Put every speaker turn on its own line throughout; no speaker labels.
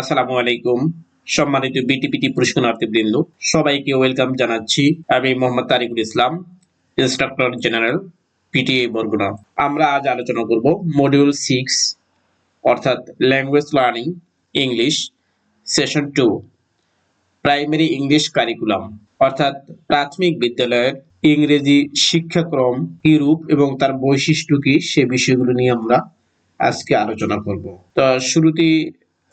আসসালামু আলাইকুম। সম্মানিত বিটিপিটি পুরস্কারার্থী বৃন্দ সবাইকে ওয়েলকাম জানাচ্ছি আমি Mohammad Tariqul Islam, instructor general PTA Barguna. আমরা আজ আলোচনা করব মডিউল সিক্স অর্থাৎ language learning English session two primary English curriculum অর্থাৎ প্রাথমিক বিদ্যালয়ের ইংরেজি শিক্ষাক্রম কি রূপ এবং তার বৈশিষ্ট্য কি সে বিষয়গুলো নিয়ে আমরা আজকে আলোচনা করব। তো শুরুতেই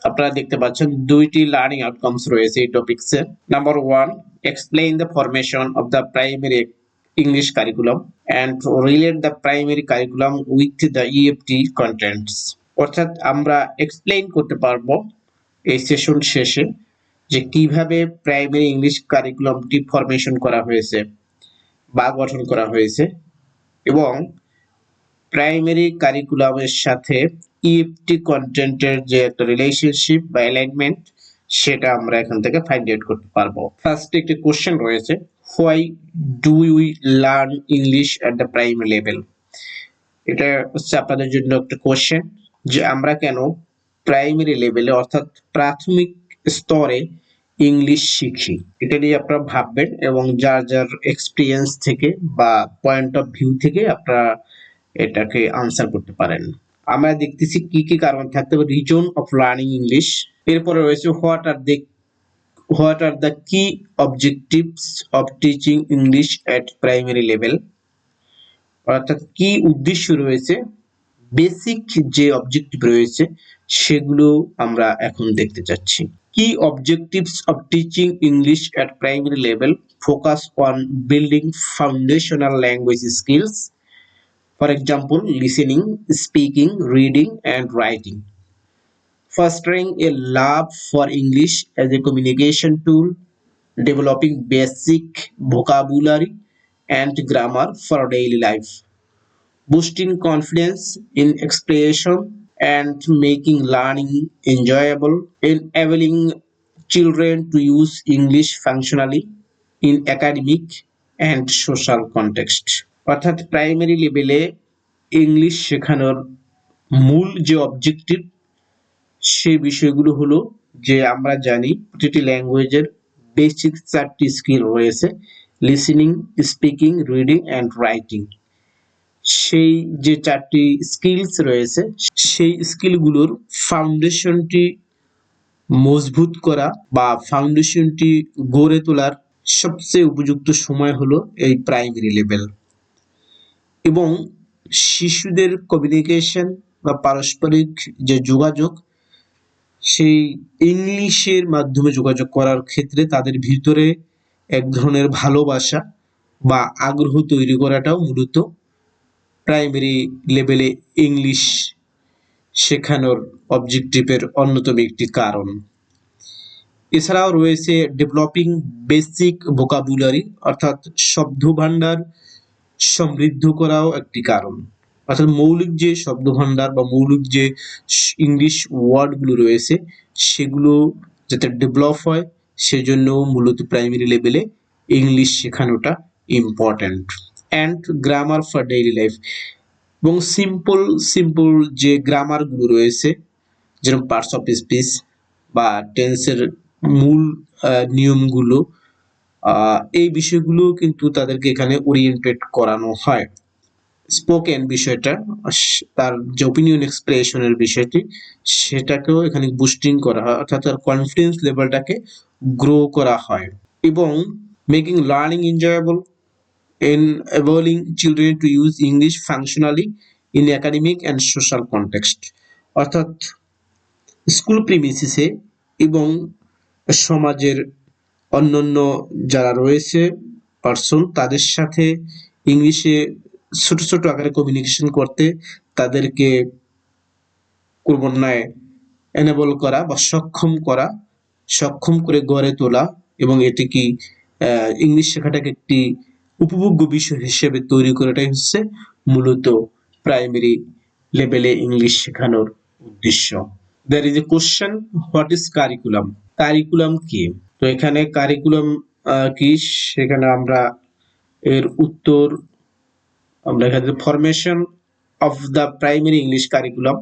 আপনারা দেখতে পাচ্ছেন দুইটি লার্নিং আউটকামস রয়েছে এই টপিকসে number one explain the formation of the primary English curriculum and relate the primary curriculum with the EFT contents অর্থাৎ আমরা এক্সপ্লেইন করতে পারব এই সেশন শেষে যে কীভাবে প্রাইমারি ইংলিশ কারিকুলামটি ফরমেশন করা হয়েছে বা গঠন করা হয়েছে এবং প্রাইমারি কারিকুলামের সাথে ইএফটি কন্টেন্টের যে একটা রিলেশনশিপ বা অ্যালাইনমেন্ট সেটা আমরা এখান থেকে ফাইন্ড আউট করতে পারব। ফার্স্ট একটি কোশ্চেন রয়েছে why do we learn English at the primary level এটা হচ্ছে আপনাদের জন্য একটা কোশ্চেন যে আমরা কেন প্রাইমারি লেভেলে অর্থাৎ প্রাথমিক স্তরে ইংলিশ শিখি? এটা নিয়ে আপনারা ভাববেন এবং যার যার এক্সপিরিয়েন্স থেকে বা পয়েন্ট অফ ভিউ থেকে আপনারা এটাকে আনসার করতে পারেন। আমরা দেখতেছি কি কি কারণ থাকতে পারে। রিজন অফ লার্নিং ইংলিশ এরপরে রয়েছে what are they what are the key objectives of teaching English at primary level অর্থাৎ কি উদ্দেশ্য রয়েছে? বেসিক যে অবজেক্টিভ রয়েছে, সেগুলো আমরা এখন দেখতে চাচ্ছি। Key objectives of teaching English at primary level focus on building foundational language skills For example, listening, speaking, reading, and writing. Fostering a love for English as a communication tool, developing basic vocabulary and grammar for daily life, boosting confidence in expression and making learning enjoyable, enabling children to use English functionally in academic and social context. অর্থাৎ primary লেভেলে English শেখানোর মূল যে objective সে বিষয়গুলো হলো যে আমরা জানি প্রতিটি ল্যাঙ্গুয়েজের বেসিক চারটি স্কিল রয়েছে listening speaking reading and writing সেই যে চারটি স্কিলস রয়েছে, সেই স্কিলগুলোর ফাউন্ডেশনটি মজবুত করা বা ফাউন্ডেশনটি গড়ে তোলার সবচেয়ে উপযুক্ত সময় হলো এই প্রাইমারি লেভেল এবং শিশুদের কমিউনিকেশন বা পারস্পরিক যে যোগাযোগ, সেই ইংলিশের মাধ্যমে যোগাযোগ করার ক্ষেত্রে তাদের ভিতরে এক ধরনের ভালোবাসা বা আগ্রহ তৈরি করাটাও মূলত প্রাইমারি লেভেলে ইংলিশ শেখানোর অবজেক্টিভের অন্যতম একটি কারণ। এছাড়াও রয়েছে ডেভেলপিং বেসিক ভোকাবুলারি অর্থাৎ শব্দ ভাণ্ডার সমৃদ্ধ করাও একটি কারণ। অর্থাৎ মৌলিক যে শব্দভাণ্ডার বা মৌলিক যে ইংলিশ ওয়ার্ডগুলো রয়েছে, সেগুলো যাতে ডেভেলপ হয়, সেজন্য মূলত প্রাইমারি লেভেলে English শেখানোটা important and grammar for daily life এবং সিম্পল সিম্পল যে গ্রামারগুলো রয়েছে, যেরকম পার্টস অফ স্পিচ বা টেন্সের মূল নিয়মগুলো এই বিষয়গুলো কিন্তু তাদেরকে এখানে ওরিয়েন্টেড করানো হয়। স্পোকেন বিষয়টা তার যে ওপিনিয়ন এক্সপ্রেশনের বিষয়টি, সেটাকেও এখানে বুস্টিং করা হয়, অর্থাৎ তার কনফিডেন্স লেভেলটাকে গ্রো করা হয়। এবং making learning enjoyable enabling children to use English functionally in academic and social context অর্থাৎ স্কুল প্রিমিসিসে এবং সমাজের অন্যান্য যারা রয়েছে পার্সন তাদের সাথে ইংলিশে ছোট ছোট আকারে কমিউনিকেশন করতে তাদেরকে ক্রমান্বয়ে এনেবল করা বা সক্ষম করা, সক্ষম করে গড়ে তোলা এবং এটি কি ইংলিশ শেখাটাকে একটি উপভোগ্য বিষয় হিসেবে তৈরি করাটাই হচ্ছে মূলত প্রাইমারি লেভেলে ইংলিশ শেখানোর উদ্দেশ্য। There is a question what is curriculum curriculum কি? তো এখানে কারিকুলাম কি? সেখানে আমরা এর উত্তর, আমরা এখানে formation of the primary English curriculum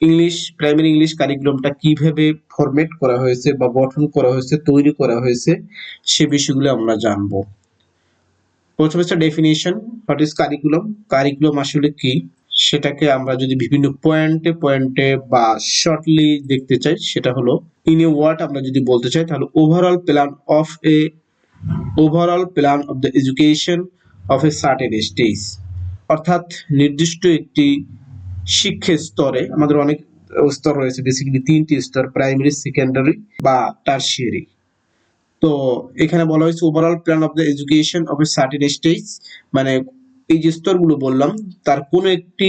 English primary English কারিকুলামটা কীভাবে ফরম্যাট করা হয়েছে বা গঠন করা হয়েছে, তৈরি করা হয়েছে, সে বিষয়গুলো আমরা জানব। প্রথমে হচ্ছে definition what is curriculum curriculum আসলে কি? সেটাকে আমরা যদি বিভিন্ন পয়েন্টে পয়েন্টে বা শর্টলি দেখতে চাই, সেটা হলো ইন এ ওয়ার্ড আমরা যদি বলতে চাই, তাহলে overall plan of a overall plan of the education of a certain stage অর্থাৎ নির্দিষ্ট একটি শিক্ষা স্তরে আমাদের অনেক স্তর রয়েছে বেসিক্যালি তিনটি স্তর প্রাইমারি সেকেন্ডারি বা টার্সিয়ারি তো এখানে বলা হয়েছে overall plan of the education of a certain stage মানে এই যে স্তরগুলো বললাম, তার কোনো একটি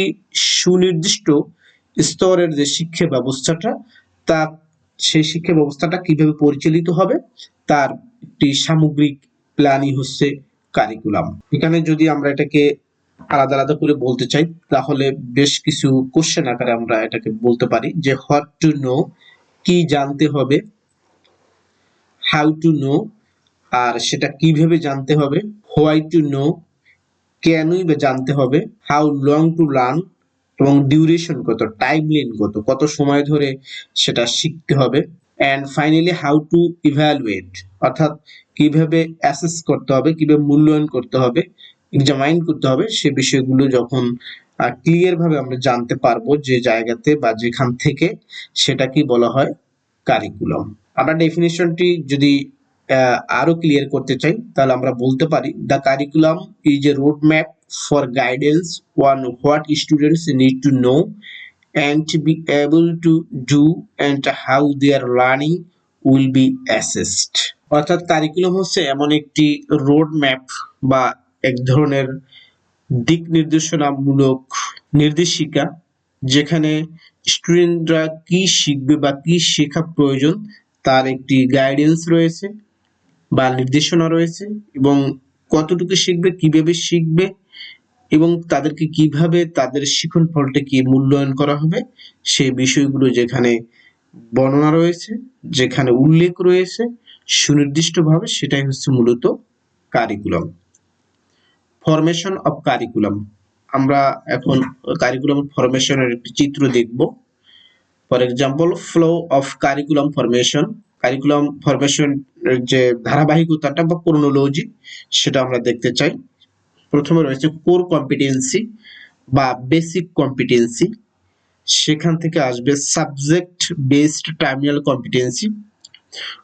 সুনির্দিষ্ট স্তরের যে শিক্ষা ব্যবস্থাটা তা সেই শিক্ষা ব্যবস্থাটা কীভাবে পরিচালিত হবে, তার একটি সামগ্রিক প্ল্যানই হচ্ছে কারিকুলাম এখানে যদি আমরা এটাকে আলাদা আলাদা করে বলতে চাই, তাহলে বেশ কিছু কোশ্চেন আকারে আমরা এটাকে বলতে পারি যে হোয়াট টু নো কি জানতে হবে হাউ টু নো আর সেটা কীভাবে জানতে হবে হোয়াই টু নো কেনই বা জানতে হবে হাউ লং টু লার্ন এবং ডিউরেশন কত টাইম লাইন কত কত সময় ধরে সেটা শিখতে হবে। And finally how to evaluate অর্থাৎ কীভাবে অ্যাসেস করতে হবে, কীভাবে মূল্যায়ন করতে হবে এক্সামাইন করতে হবে, সে বিষয়গুলো যখন ক্লিয়ার ভাবে আমরা জানতে পারব যে জায়গাতে বা যেখান থেকে সেটাকে বলা হয় কারিকুলাম আমরা ডেফিনেশনটি যদি আরও ক্লিয়ার করতে চাই, তাহলে আমরা বলতে পারি the curriculum is a road map for guidance on what students need to know and to be able to do and how their learning will be assessed. অর্থাৎ কারিকুলাম হচ্ছে এমন একটি রোড ম্যাপ বা এক ধরনের দিক নির্দেশনামূলক নির্দেশিকা যেখানে স্টুডেন্টরা কি শিখবে বা কি শেখা প্রয়োজন তার একটি গাইডেন্স রয়েছে বা নির্দেশনা রয়েছে এবং কতটুকু শিখবে, কীভাবে শিখবে এবং তাদেরকে কীভাবে তাদের শিখন ফলটাকে মূল্যায়ন করা হবে, সেই বিষয়গুলো যেখানে বর্ণনা রয়েছে, যেখানে উল্লেখ রয়েছে, সুনির্দিষ্টভাবে সেটাই হচ্ছে মূলত কারিকুলাম ফরমেশন অফ কারিকুলাম আমরা এখন কারিকুলাম ফরমেশনের একটি চিত্র দেখব। For example flow of curriculum formation curriculum formation যে ধারাবাহিকতাটা বা ক্রোনোলজি সেটা আমরা দেখতে চাই। প্রথমে রয়েছে কোর কম্পিটেন্সি বা বেসিক কম্পিটেন্সি সেখান থেকে আসবে সাবজেক্ট বেসড টার্মিনাল কম্পিটেন্সি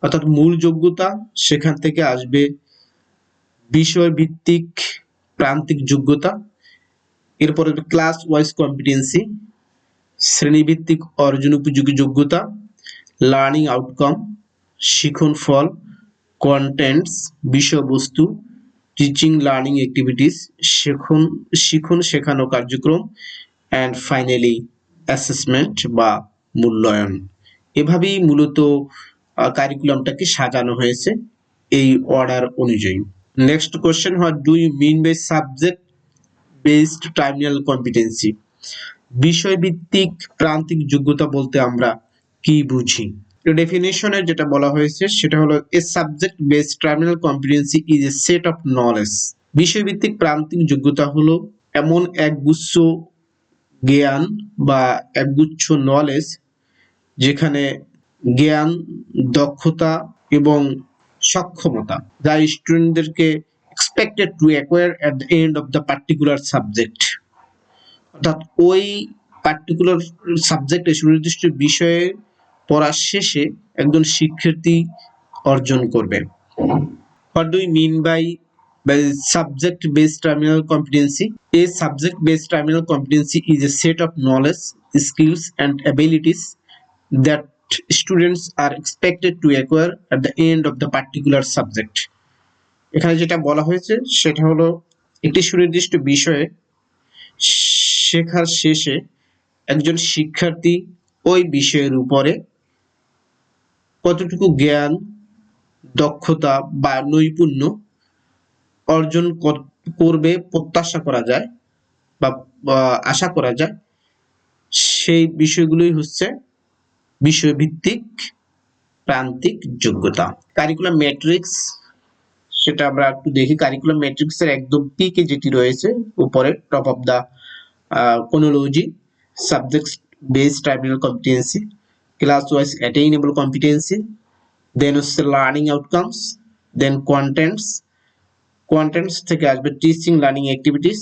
অর্থাৎ মূল যোগ্যতা, সেখান থেকে আসবে বিষয় ভিত্তিক প্রান্তিক যোগ্যতা। এরপরে ক্লাস ওয়াইজ কম্পিটেন্সি শ্রেণীভিত্তিক অর্জন উপযোগী যোগ্যতা লার্নিং আউটকাম শিখন ফল কন্টেন্টস বিষয়বস্তু টিচিং লার্নিং অ্যাক্টিভিটিস শেখন, শিখন শেখানো কার্যক্রম অ্যান্ড ফাইনালি অ্যাসেসমেন্ট বা মূল্যায়ন। এভাবেই মূলত কারিকুলামটাকে সাজানো হয়েছে এই অর্ডার অনুযায়ী। Next question what do you mean by subject based terminal competency বিষয়ভিত্তিক প্রান্তিক যোগ্যতা বলতে আমরা কি বুঝি? ডেফিনেশনে যেটা বলা হয়েছে সেটা হলো a subject based terminal competency is a set of knowledge বিষয়ভিত্তিক প্রান্তিক যোগ্যতা হলো এমন এক গুচ্ছ জ্ঞান বা একগুচ্ছ নলেজ যেখানে জ্ঞান, দক্ষতা এবং সক্ষমতা, যা স্টুডেন্টদেরকে expected to acquire at the end of the particular subject অর্থাৎ ওই পার্টিকুলার সাবজেক্টে সুনির্দিষ্ট বিষয়ে পড়ার শেষে একজন শিক্ষার্থী অর্জন করবে। আর দুই mean by subject based terminal competency a subject based terminal competency is a set of knowledge skills and abilities that students are expected to acquire at the end of the particular subject এখানে যেটা বলা হয়েছে, সেটা হলো একটি সুনির্দিষ্ট বিষয়ে শেখার শেষে একজন শিক্ষার্থী ওই বিষয়ের উপরে কতটুকু জ্ঞান, দক্ষতা বা নৈপুণ্য অর্জন কর- করবে, প্রত্যাশা করা যায় বা আশা করা যায়, সেই বিষয়গুলোই হচ্ছে বিষয়ভিত্তিক, প্রান্তিক যোগ্যতা। কারিকুলাম ম্যাট্রিক্স সেটা আমরা একটু দেখি। কারিকুলাম ম্যাট্রিক্স এর একদম পিকে যেটি রয়েছে, উপরে top of the chronology subject base terminal competency class wise attainable competency then হচ্ছে learning outcomes then contents contents থেকে আসবে টিচিং লার্নিং অ্যাক্টিভিটিস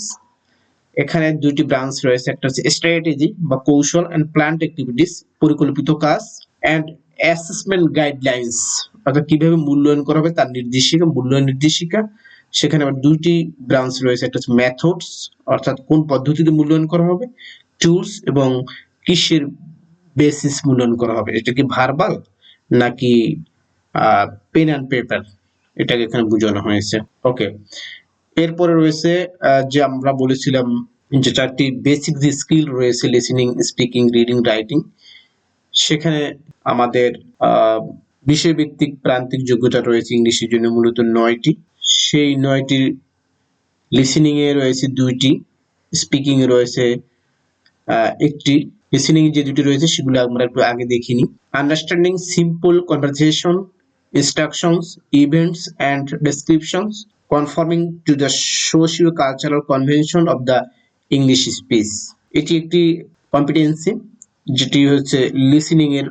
এখানে দুইটি ব্রাঞ্চ রয়েছে, একটা হচ্ছে স্ট্র্যাটেজি বা কৌশল অ্যান্ড প্ল্যান্ট অ্যাক্টিভিটিস পরিকল্পিত কাজ অ্যান্ড অ্যাসেসমেন্ট গাইডলাইন্স অর্থাৎ কীভাবে মূল্যায়ন করা হবে তার নির্দেশিকা, মূল্যায়ন নির্দেশিকা। সেখানে আবার দুইটি ব্রাঞ্চ রয়েছে, একটা হচ্ছে মেথডস অর্থাৎ কোন পদ্ধতিতে মূল্যায়ন করা হবে টুলস এবং কিসের বেসিস মূল্যায়ন করা হবে। এটা কি ভার্বাল নাকি পেন অ্যান্ড পেপার এটাকে এখানে বোঝানো হয়েছে। ওকে। এরপরে রয়েছে যে আমরা বলেছিলাম যে চারটি বেসিক যে স্কিল রয়েছে লিসেনিং স্পিকিং রিডিং রাইটিং সেখানে আমাদের বিষয়ভিত্তিক প্রান্তিক যোগ্যতা রয়েছে ইংলিশের জন্য মূলত নয়টি। সেই নয়টি লিসেনিং এ রয়েছে দুইটি স্পিকিং এ রয়েছে একটি লিসেনিং যে দুটি রয়েছে, সেগুলো আমরা একটু আগে দেখিনি understanding simple conversation instructions events and descriptions conforming to the socio cultural convention of the English speech এটি একটি কম্পিটেন্সি যেটি হচ্ছে লিসেনিং এর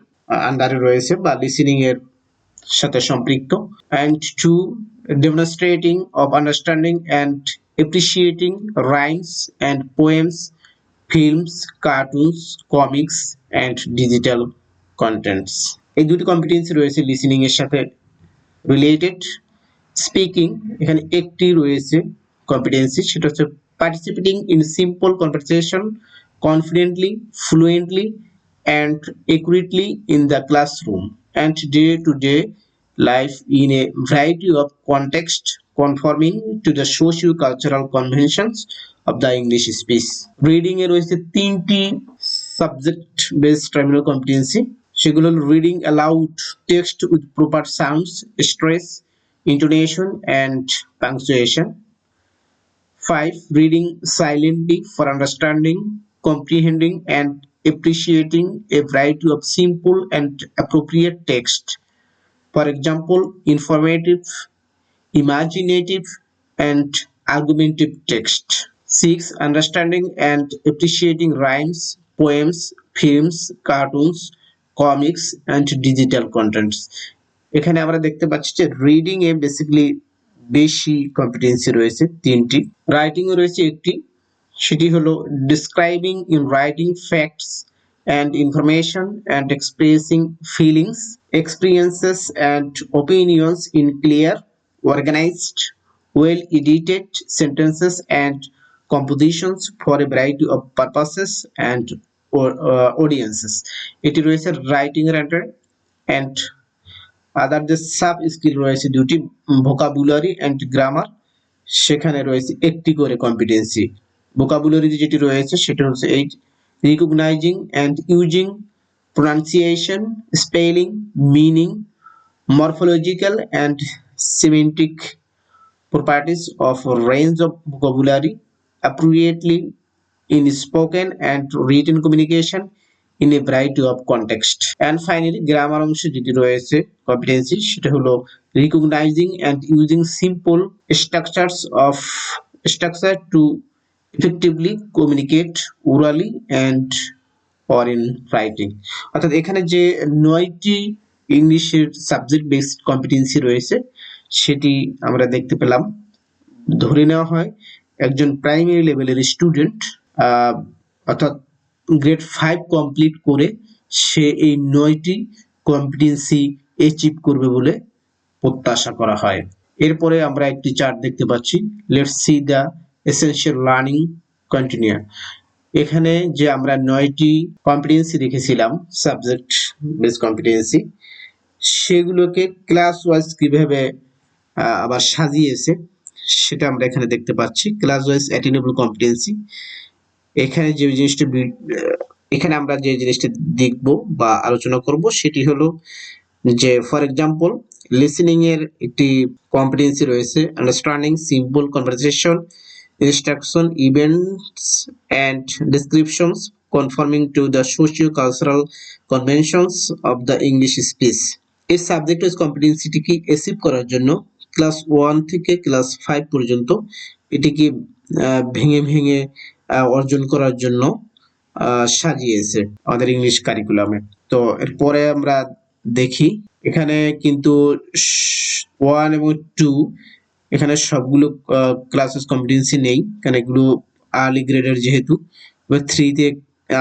আন্ডারে রয়েছে বা লিসেনিং এর সাথে সম্পৃক্ত। And to demonstrating of understanding and appreciating rhymes and poems films, cartoons, comics, and digital contents. এই দুটি কম্পিটেন্সি রয়েছে লিসেনিং এর সাথে রিলেটেড স্পিকিং এখানে একটি রয়েছে কম্পিটেন্সি সেটা হচ্ছে participating in simple conversation confidently fluently and accurately in the classroom and day to day life in a variety of context Conforming to the socio cultural conventions of the English speech reading এ রয়েছে তিনটি subject based terminal competency সেগুলো হল reading aloud text with proper sounds stress intonation and punctuation. 5. Reading silently for understanding, comprehending, and appreciating a variety of simple and appropriate text. For example, informative, imaginative, and argumentative text. 6. Understanding and appreciating rhymes, poems, films, cartoons, comics, and digital contents. এখানে আমরা দেখতে পাচ্ছি যে reading এ basically বেশি competency রয়েছে তিনটি writing রয়েছে একটি সেটি হলো describing in writing facts and information and expressing feelings experiences and opinions in clear organized well edited sentences and compositions for a variety of purposes and or, uh, audiences. এটি রয়েছে writing এর আন্ডারে and other যে sub skill রয়েছে দুটি vocabulary and grammar সেখানে রয়েছে একটি করে কম্পিটেন্সি ভোকাবুলারি যেটি রয়েছে সেটা হচ্ছে এই recognizing and using pronunciation spelling meaning morphological and semantic properties of a range of vocabulary appropriately in spoken and written communication in a variety of context and finally grammar অংশ যেটি রয়েছে competency সেটা হলো recognizing and using simple structures of structure to effectively communicate orally and or in writing অর্থাৎ এখানে যে নয়টি ইংলিশের সাবজেক্ট বেসড কম্পিটেন্সি রয়েছে সেটি আমরা দেখতে পেলাম। ধরে নেওয়া হয়, একজন প্রাইমারি লেভেলের স্টুডেন্ট অর্থাৎ গ্রেড ফাইভ কমপ্লিট করে সে এই নয়টি কম্পিটেন্সি অ্যাচিভ করবে বলে প্রত্যাশা করা হয়। এরপরে আমরা একটি চার্ট দেখতে পাচ্ছি। Let's see the essential learning continue এখানে যে আমরা নয়টি কম্পিটেন্সি রেখেছিলাম সাবজেক্ট বেস কম্পিটেন্সি সেগুলোকে ক্লাস ওয়াইজ কীভাবে আবার সাজিয়েছে। সেটা আমরা এখানে দেখতে পাচ্ছি। ক্লাস ওয়াইজ অ্যাটেনেবল কম্পিটেন্সি এখানে যে জিনিসটা এখানে আমরা যে জিনিসটা দেখব বা আলোচনা করব, সেটি হলো যে ফর এক্সাম্পল লিসেনিং এর একটি কম্পিটেন্সি রয়েছে। Understanding simple conversation instruction events and descriptions conforming to the socio-cultural conventions of the English speech. এই সাবজেক্ট ওয়াইজ কম্পিটেন্সিটিকে অ্যাচিভ করার জন্য ক্লাস ওয়ান থেকে ক্লাস ফাইভ পর্যন্ত এটিকে ভেঙে ভেঙে অর্জন করার জন্য সাজিয়েছে আমাদের ইংলিশ কারিকুলামে। তো এরপরে আমরা দেখি, এখানে কিন্তু ওয়ান এবং টু, এখানে সবগুলো ক্লাসেস কম্পিটেন্সি নেই। কারণ এগুলো আর্লি গ্রেডের যেহেতু, এবার থ্রিতে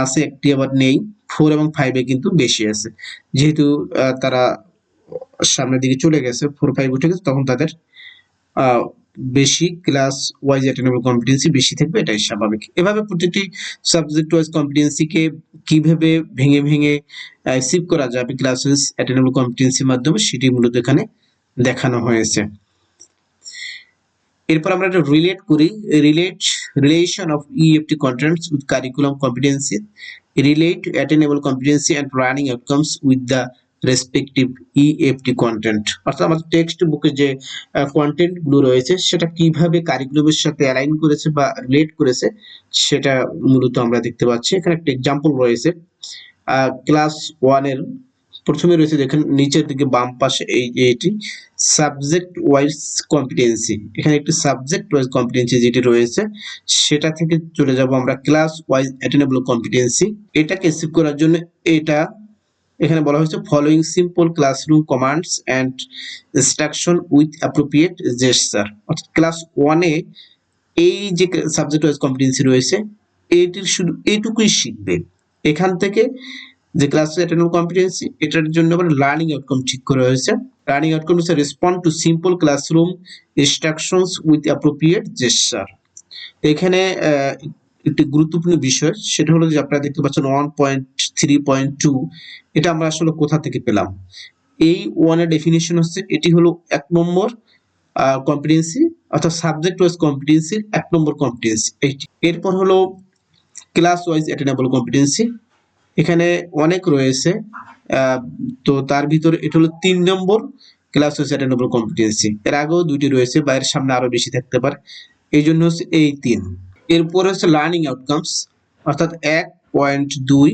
আছে, একটি আবার নেই। ফোর এবং ফাইভে কিন্তু বেশি আছে। যেহেতু তারা সামনের দিকে চলে গেছে ফোর ফাইভ উঠে গেছে, তখন তাদের বেশি ক্লাস ওয়াইজ অ্যাটেনেবল কম্পিটেন্সি বেশি থাকবে, এটাই স্বাভাবিক। এভাবে প্রত্যেকটি সাবজেক্ট ওয়াইজ কম্পিটেন্সিকে কীভাবে ভেঙে ভেঙে অ্যাচিভ করা যাবে ক্লাসেস অ্যাটেনেবল কম্পিটেন্সির মাধ্যমে, সেটি মূলত এখানে দেখানো হয়েছে। এরপর আমরা একটা রিলেট করি relate relation of EFT contents with curriculum competency relate attainable competency and running outcomes with the respective EFT content অর্থাৎ আমাদের টেক্সট বুকে যে কন্টেন্টগুলো রয়েছে, সেটা কীভাবে কারিকুলামের সাথে অ্যালাইন করেছে বা রিলেট করেছে, সেটা মূলত আমরা দেখতে পাচ্ছি। এখানে একটা এক্সাম্পল রয়েছে। ক্লাস ওয়ানের প্রথমে রয়েছে, দেখেন, নিচের দিকে বাম পাশে এই যে এটি সাবজেক্ট ওয়াইজ কম্পিটেন্সি এখানে একটি সাবজেক্ট ওয়াইজ কম্পিটেন্সি যেটি রয়েছে, সেটা থেকে চলে যাব আমরা ক্লাস ওয়াইজ অ্যাটেনেবল কম্পিটেন্সি এটাকে অ্যাচিভ করার জন্য এটা এখানে বলা হয়েছে following simple classroom commands and instruction with appropriate gesture অর্থাৎ ক্লাস ওয়ানে এই যে সাবজেক্ট ওয়াইজ কম্পিটেন্সি রয়েছে, এটির শুধু এইটুকুই শিখবে। এখান থেকে যে ক্লাস অ্যাটেন্ড কম্পিটেন্সি এটার জন্য আবার লার্নিং আউটকাম ঠিক করা হয়েছে। লার্নিং আউটকাম হচ্ছে respond to simple classroom instructions with appropriate gesture এখানে একটি গুরুত্বপূর্ণ বিষয়, সেটা হলো যে আপনারা দেখতে পাচ্ছেন one point three point two এটা আমরা আসলে কোথা থেকে পেলাম? এই ওয়ানের ডেফিনেশন হচ্ছে, এটি হলো এক নম্বর কম্পিটেন্সি অর্থাৎ সাবজেক্ট ওয়াইজ কম্পিটেন্সির এক নম্বর কম্পিটেন্সি এরপর হলো ক্লাস ওয়াইজ অ্যাটেনেবল কম্পিটেন্সি এখানে অনেক রয়েছে তো তার ভিতরে এটা হলো তিন নম্বর ক্লাস ওয়াইজ অ্যাটেনেবল কম্পিটেন্সি এর আগেও দুইটি রয়েছে, বা এর সামনে আরও বেশি থাকতে পারে এই জন্য হচ্ছে এই তিন। এরপরে হচ্ছে লার্নিং আউটকামস অর্থাৎ এক পয়েন্ট দুই।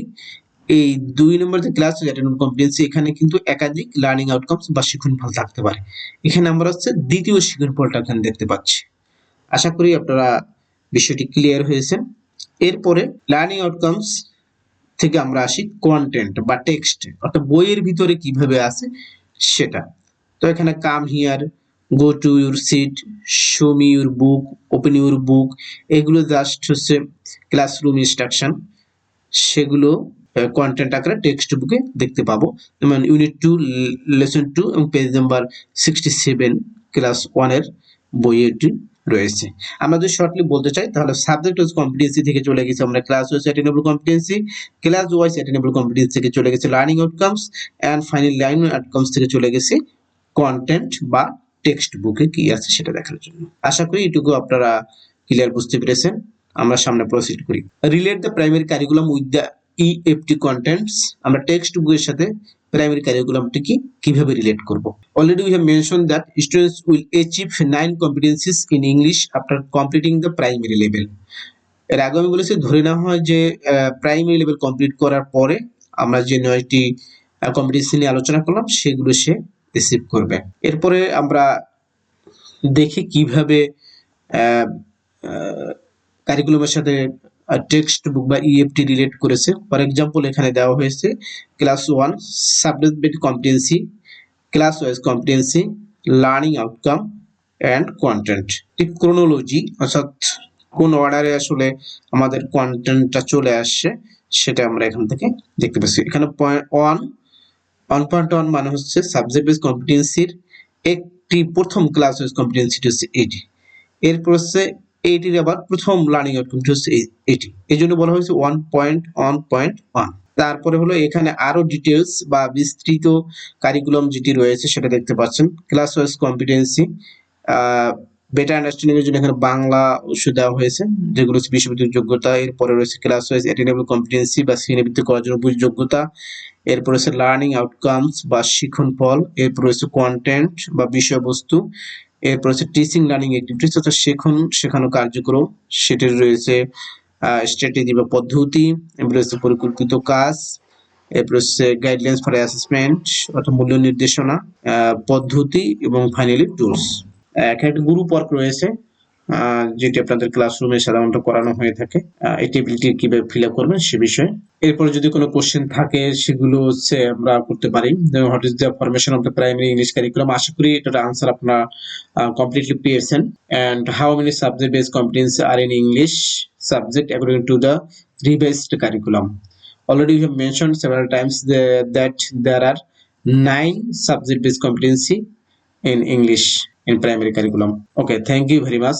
এই দুই নম্বর যে ক্লাস অ্যাটেনেবল কম্পিটেন্সি এখানে কিন্তু একাধিক লার্নিং আউটকামস বা শিখন ফল থাকতে পারে। এখানে আমরা হচ্ছে দ্বিতীয় শিখন ফলটা এখানে দেখতে পাচ্ছি। আশা করি আপনারা বিষয়টি ক্লিয়ার হয়েছে। এরপরে লার্নিং আউটকামস থেকে আমরা আসি কন্টেন্ট বা টেক্সট অর্থাৎ বইয়ের ভিতরে কীভাবে আছে সেটা। তো এখানে come here go to your seat show me your book open your book এগুলো জাস্ট হচ্ছে ক্লাসরুম ইনস্ট্রাকশন সেগুলো কন্টেন্ট আকারে টেক্সট বুকে দেখতে পাবো। যেমন ইউনিট টু লেসন টু এবং page number sixty seven class ওয়ানের বইয়েটি রয়েছে। আমরা যদি শর্টলি বলতে চাই, তাহলে সাবজেক্ট ওয়াইজ কম্পিটেন্সি থেকে চলে গেছে। আমরা class wise attainable competency class wise attainable competency থেকে চলে গেছে learning outcomes and final learning outcomes থেকে চলে গেছে কন্টেন্ট বা টেক্সট বুকে কি আছে সেটা দেখার জন্য। আশা করি এটুকু আপনারা ক্লিয়ার বুঝতে পেরেছেন। আমরা সামনে প্রসিড করি। Relate the primary curriculum with the EFT contents আমরা টেক্সট বুকের সাথে প্রাইমারি কারিকুলামটিকে কীভাবে রিলেট করব। Already we have mention that students will achieve nine competencies in English after completing the primary level এর আগে আমি বলেছি, ধরে নেওয়া হয় যে প্রাইমারি লেভেল কমপ্লিট করার পরে আমরা যে নয়টি কম্পিটেন্সি নিয়ে আলোচনা করলাম, সেগুলো সে রিসিভ করবে। এরপরে আমরা দেখি কীভাবে কারিকুলামের সাথে টেক্সট বুক বা ইএফটি রিলেট করেছে। ফর এক্সাম্পল এখানে দেওয়া হয়েছে class one subject based competency class wise competency learning outcome and content ঠিক ক্রোনোলজি অর্থাৎ কোন অর্ডারে আসলে আমাদের কন্টেন্টটা চলে আসছে, সেটা আমরা এখান থেকে দেখতে পাচ্ছি। এখানে point one one point one মানে হচ্ছে সাবজেক্ট বেস কম্পিটেন্সির একটি প্রথম ক্লাস ওয়াইজ কম্পিটেন্সিটি হচ্ছে এটি এরপর হচ্ছে এইটির আবার প্রথম লার্নিং আউটকামটি হচ্ছে এটি এই জন্য বলা হয়েছে one point one point one তারপরে হলো এখানে আরও ডিটেলস বা বিস্তৃত কারিকুলাম যেটি রয়েছে সেটা দেখতে পাচ্ছেন। Class wise competency better understanding এর জন্য এখানে বাংলা উৎস দেওয়া হয়েছে, যেগুলো হচ্ছে বিশ্ববিদ্যালয় যোগ্যতা। এরপরে রয়েছে ক্লাস ওয়াইজ অ্যাটেনেবল কম্পিটেন্সি বা শ্রেণীবৃত্তি করার জন্য যোগ্যতা। এরপর রয়েছে লার্নিং আউটকামস বা শিখন ফল এরপর রয়েছে কন্টেন্ট বা বিষয়বস্তু, এরপর হচ্ছে টিচিং লার্নিং অ্যাক্টিভিটিস অর্থাৎ শেখন, শেখানো কার্যক্রম, সেটির রয়েছে স্ট্র্যাটেজি বা পদ্ধতি, এরপর রয়েছে পরিকল্পিত কাজ, এরপর হচ্ছে গাইডলাইন্স ফর অ্যাসেসমেন্ট অর্থাৎ মূল্য নির্দেশনা পদ্ধতি এবং ফাইনালি টুলস এক একটা গ্রুপ ওয়ার্ক রয়েছে যেটি আপনাদের ক্লাসরুমে সাধারণত করানো হয়ে থাকে এই টেবিলটি কীভাবে ফিল আপ করবেন সে বিষয়ে। এরপর যদি কোনো কোশ্চেন থাকে সেগুলো হচ্ছে আমরা করতে পারি। What is the formation of the primary English curriculum আশা করি এটার আনসার আপনারা কমপ্লিটলি পেয়েছেন। And how many subject base competence are in English subject according to the revised curriculum already we several times the, that there are nine subject based competency in english. In primary curriculum. Okay thank you very much